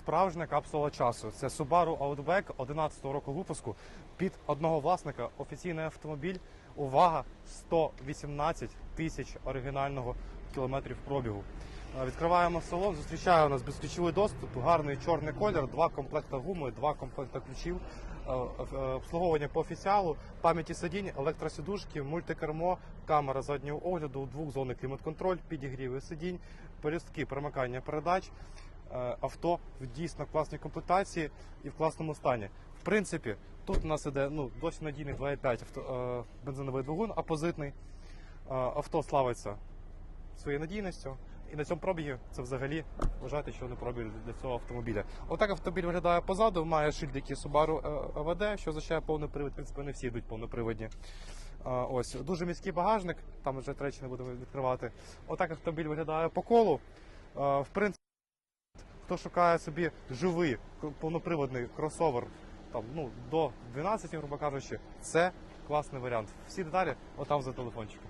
справжня капсула часу. Це Subaru Outback 11-го року випуску під одного власника. Офіційний автомобіль. Увага! 118 тисяч оригінального кілометрів пробігу. Е, Відкриваємо салон. Зустрічає у нас безключовий доступ, гарний чорний колір, два комплекта гуми, два комплекта ключів, е, е, обслуговування по офіціалу, пам'яті сидінь, електросідушки, мультикермо, камера заднього огляду, двохзонний клімат-контроль, підігріви сидінь, пелюстки, перемикання передач. Е, Авто в дійсно класній комплектації і в класному стані. В принципі, тут у нас іде ну, досить надійний 2,5 авто, е, бензиновий двигун, апозитний. Е, Авто славиться своєю надійністю. І на цьому пробігі це взагалі вважайте, що не пробіг для цього автомобіля. Отак автомобіль виглядає позаду, має шильдики Subaru AVD, що означає повний привід. В принципі, не всі йдуть повноприводні. Ось дуже міський багажник, там вже тречі не будемо відкривати. Отак автомобіль виглядає по колу. В принципі, хто шукає собі живий повноприводний кросовер там, ну, до 12, грубо кажучи, це класний варіант. Всі деталі отам за телефончиком.